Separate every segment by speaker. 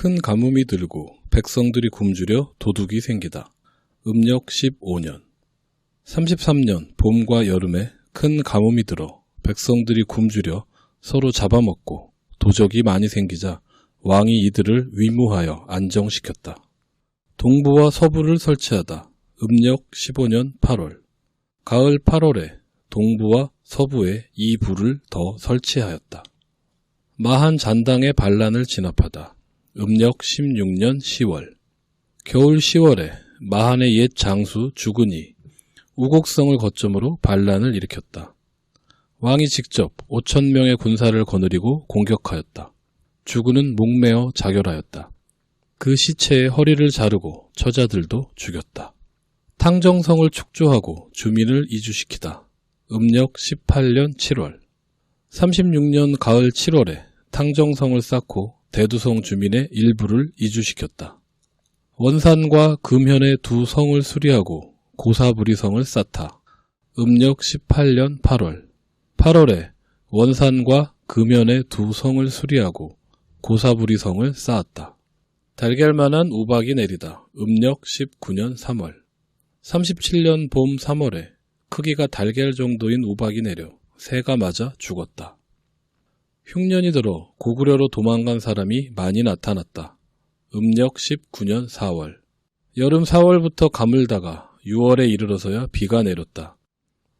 Speaker 1: 큰 가뭄이 들고 백성들이 굶주려 도둑이 생기다. 음력 15년 33년 봄과 여름에 큰 가뭄이 들어 백성들이 굶주려 서로 잡아먹고 도적이 많이 생기자 왕이 이들을 위무하여 안정시켰다. 동부와 서부를 설치하다. 음력 15년 8월 가을 8월에 동부와 서부에 이 부를 더 설치하였다. 마한 잔당의 반란을 진압하다. 음력 16년 10월 겨울 10월에 마한의 옛 장수 주군이 우곡성을 거점으로 반란을 일으켰다. 왕이 직접 5천 명의 군사를 거느리고 공격하였다. 주군은 목매어 자결하였다. 그 시체에 허리를 자르고 처자들도 죽였다. 탕정성을 축조하고 주민을 이주시키다. 음력 18년 7월 36년 가을 7월에 탕정성을 쌓고 대두성 주민의 일부를 이주시켰다. 원산과 금현의 두 성을 수리하고 고사부리성을 쌓다. 음력 18년 8월 8월에 원산과 금현의 두 성을 수리하고 고사부리성을 쌓았다. 달걀만한 우박이 내리다. 음력 19년 3월 37년 봄 3월에 크기가 달걀 정도인 우박이 내려 새가 맞아 죽었다. 흉년이 들어 고구려로 도망간 사람이 많이 나타났다. 음력 19년 4월. 여름 4월부터 가물다가 6월에 이르러서야 비가 내렸다.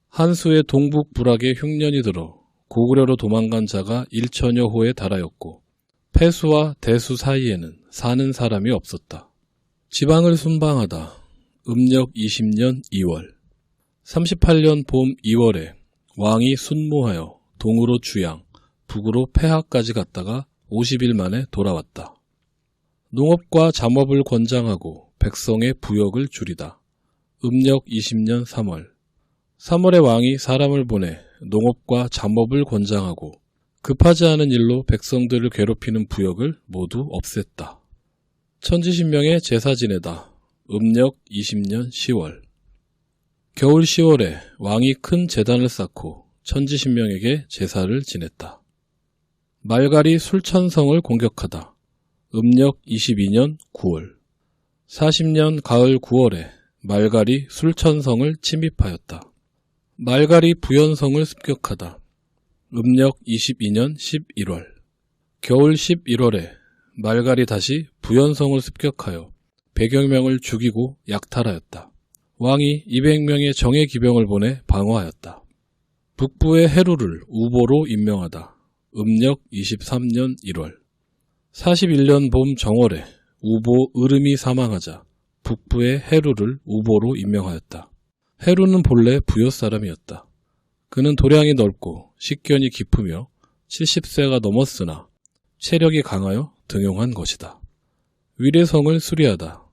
Speaker 1: 한수의 동북 불악에 흉년이 들어 고구려로 도망간 자가 1천여 호에 달하였고 폐수와 대수 사이에는 사는 사람이 없었다. 지방을 순방하다. 음력 20년 2월. 38년 봄 2월에 왕이 순무하여 동으로 주양, 북으로 폐하까지 갔다가 50일 만에 돌아왔다. 농업과 잠업을 권장하고 백성의 부역을 줄이다. 음력 20년 3월. 3월에 왕이 사람을 보내 농업과 잠업을 권장하고 급하지 않은 일로 백성들을 괴롭히는 부역을 모두 없앴다. 천지신명의 제사 지내다. 음력 20년 10월. 겨울 10월에 왕이 큰 재단을 쌓고 천지신명에게 제사를 지냈다. 말갈이 술천성을 공격하다. 음력 22년 9월. 40년 가을 9월에 말갈이 술천성을 침입하였다. 말갈이 부연성을 습격하다. 음력 22년 11월. 겨울 11월에 말갈이 다시 부연성을 습격하여 100여 명을 죽이고 약탈하였다. 왕이 200명의 정예 기병을 보내 방어하였다. 북부의 해루를 우보로 임명하다. 음력 23년 1월 41년 봄 정월에 우보 으름이 사망하자 북부의 해루를 우보로 임명하였다. 해루는 본래 부여 사람이었다. 그는 도량이 넓고 식견이 깊으며 70세가 넘었으나 체력이 강하여 등용한 것이다. 위례성을 수리하다.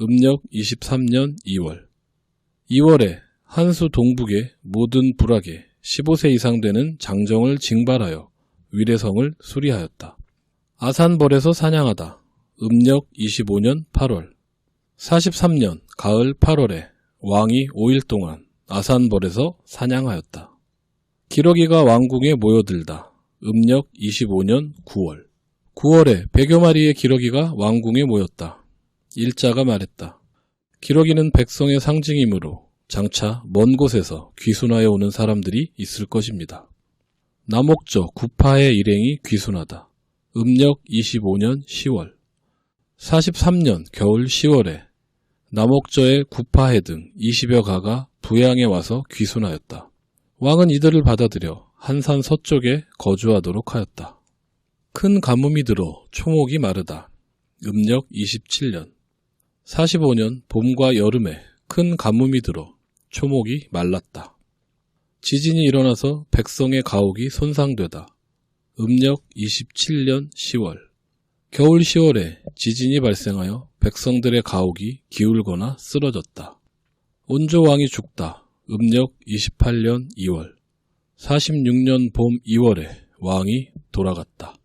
Speaker 1: 음력 23년 2월 2월에 한수 동북의 모든 불악에 15세 이상 되는 장정을 징발하여 위례성을 수리하였다. 아산벌에서 사냥하다. 음력 25년 8월 43년 가을 8월에 왕이 5일 동안 아산벌에서 사냥하였다. 기러기가 왕궁에 모여들다. 음력 25년 9월 9월에 100여 마리의 기러기가 왕궁에 모였다. 일자가 말했다. 기러기는 백성의 상징이므로 장차 먼 곳에서 귀순하여 오는 사람들이 있을 것입니다. 남옥저 구파의 일행이 귀순하다. 음력 25년 10월 43년 겨울 10월에 남옥저의 구파해 등 20여 가가 부양에 와서 귀순하였다. 왕은 이들을 받아들여 한산 서쪽에 거주하도록 하였다. 큰 가뭄이 들어 초목이 마르다. 음력 27년 45년 봄과 여름에 큰 가뭄이 들어 초목이 말랐다. 지진이 일어나서 백성의 가옥이 손상되다. 음력 27년 10월. 겨울 10월에 지진이 발생하여 백성들의 가옥이 기울거나 쓰러졌다. 온조 왕이 죽다. 음력 28년 2월. 46년 봄 2월에 왕이 돌아갔다.